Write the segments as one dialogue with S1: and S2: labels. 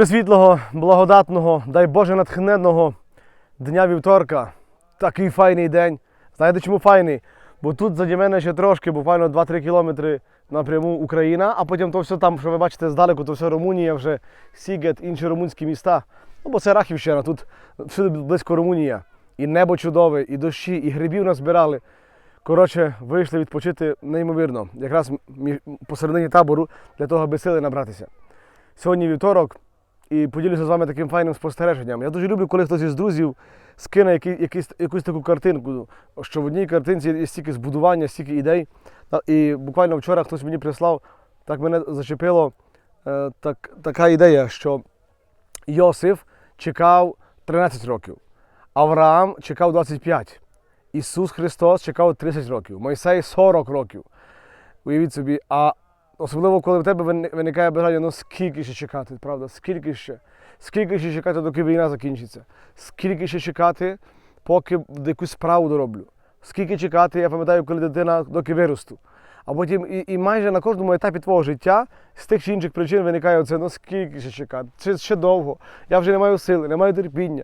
S1: Присвітлого, благодатного, дай Боже натхненного дня вівторка. Такий файний день. Знаєте, чому файний? Бо тут заді мене ще трошки, буквально 2-3 кілометри напряму Україна, а потім то все там, що ви бачите здалеку, то все Румунія, вже Сігет, інші румунські міста. Ну, бо це Рахівщина, тут всюди близько Румунія. І небо чудове, і дощі, і грибів назбирали. Коротше, вийшли відпочити неймовірно, якраз посередині табору для того, аби сили набратися. Сьогодні вівторок, і поділюся з вами таким файним спостереженням. Я дуже люблю, коли хтось із друзів скине які, якісь, якусь таку картинку, що в одній картинці є стільки збудування, стільки ідей. І буквально вчора хтось мені прислав, так мене зачепило е, так, така ідея, що Йосиф чекав 13 років, Авраам чекав 25, Ісус Христос чекав 30 років, Мойсей 40 років. Уявіть собі, а особливо коли в тебе виникає бажання, ну скільки ще чекати, правда? Скільки ще? Скільки ще чекати, доки війна закінчиться? Скільки ще чекати, поки якусь справу дороблю? Скільки чекати, я пам'ятаю, коли дитина доки виросту. А потім і, і майже на кожному етапі твого життя з тих чи інших причин виникає оце, ну скільки ще чекати? Ще, ще довго. Я вже не маю сили, не маю терпіння.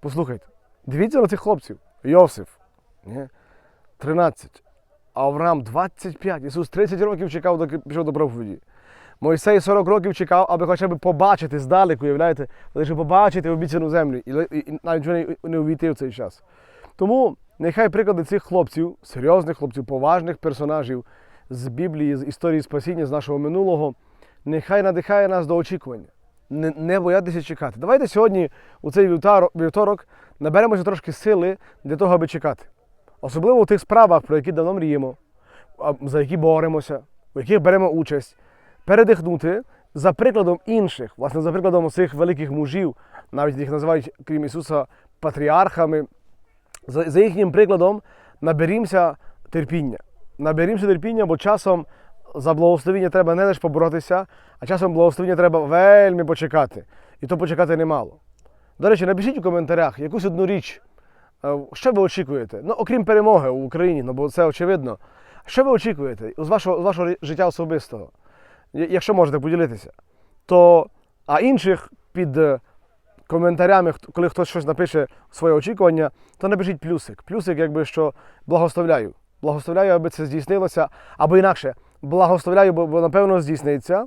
S1: Послухайте, дивіться на цих хлопців. Йосиф, ні? 13. Авраам 25. Ісус 30 років чекав, доки пішов до проповіді. Мойсей 40 років чекав, аби хоча б побачити здалеку, уявляєте, лише побачити обіцяну землю. І, і, і навіть не, не увійти в цей час. Тому нехай приклади цих хлопців, серйозних хлопців, поважних персонажів з Біблії, з історії спасіння, з нашого минулого, нехай надихає нас до очікування. Не, не боятися чекати. Давайте сьогодні, у цей вівторок, наберемося трошки сили для того, аби чекати. Особливо у тих справах, про які давно мріємо, за які боремося, у яких беремо участь, передихнути за прикладом інших, власне, за прикладом цих великих мужів, навіть їх називають, крім Ісуса, патріархами. За, їхнім прикладом наберімося терпіння. Наберімося терпіння, бо часом за благословіння треба не лише поборотися, а часом благословіння треба вельми почекати. І то почекати немало. До речі, напишіть у коментарях якусь одну річ, Що ви очікуєте? Ну, окрім перемоги в Україні, ну бо це очевидно. Що ви очікуєте з вашого, з вашого життя особистого? Якщо можете поділитися. То, а інших під е, коментарями, коли хтось щось напише своє очікування, то напишіть плюсик. Плюсик, якби що благословляю. Благословляю, аби це здійснилося, або інакше, благословляю, бо напевно здійсниться,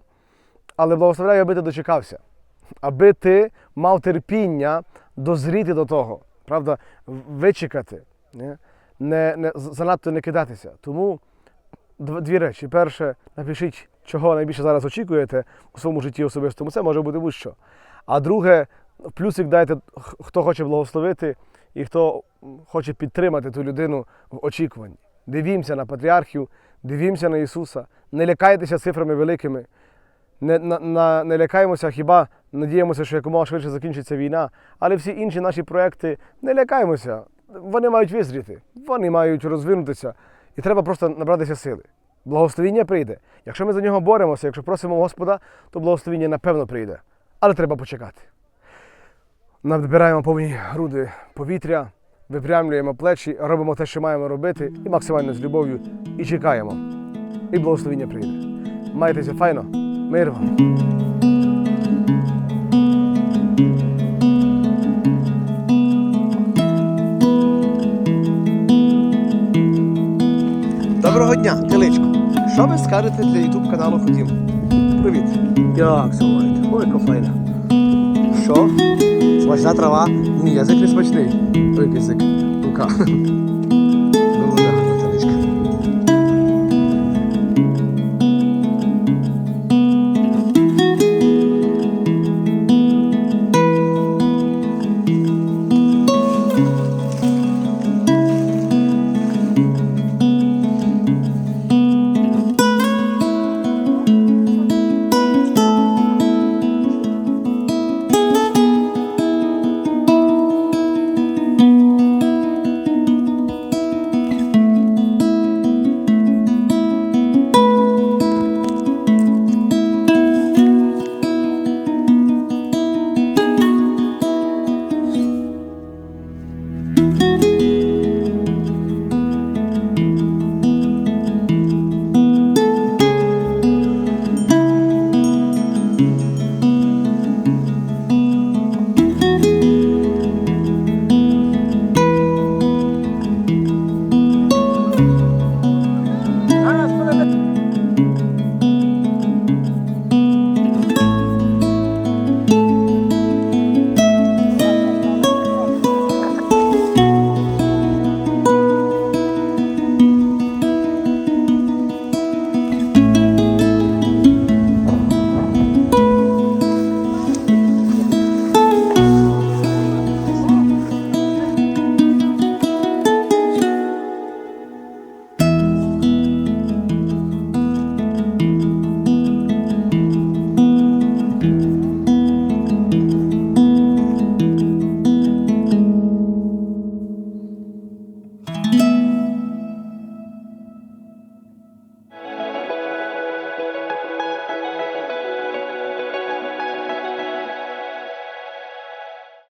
S1: але благословляю, аби ти дочекався, аби ти мав терпіння дозріти до того правда, вичекати, не, не, не, занадто не кидатися. Тому дві речі. Перше, напишіть, чого найбільше зараз очікуєте у своєму житті особистому. Це може бути будь-що. А друге, плюсик дайте, хто хоче благословити і хто хоче підтримати ту людину в очікуванні. Дивімося на патріархів, дивімося на Ісуса, не лякайтеся цифрами великими. Не, на, на, не лякаємося, хіба надіємося, що якомога швидше закінчиться війна. Але всі інші наші проекти не лякаємося. Вони мають визріти, вони мають розвинутися. І треба просто набратися сили. Благословіння прийде. Якщо ми за нього боремося, якщо просимо Господа, то благословіння напевно прийде. Але треба почекати. Набираємо повні груди повітря, випрямлюємо плечі, робимо те, що маємо робити, і максимально з любов'ю, і чекаємо. І благословіння прийде. Майтеся файно, мир вам. Доброго дня, Теличко. Що ви скажете для YouTube каналу Хотім? Привіт. Як це маєте? Ой, яка файна. Що? Смачна трава? Ні, язик не смачний. Ой, язик. Рука.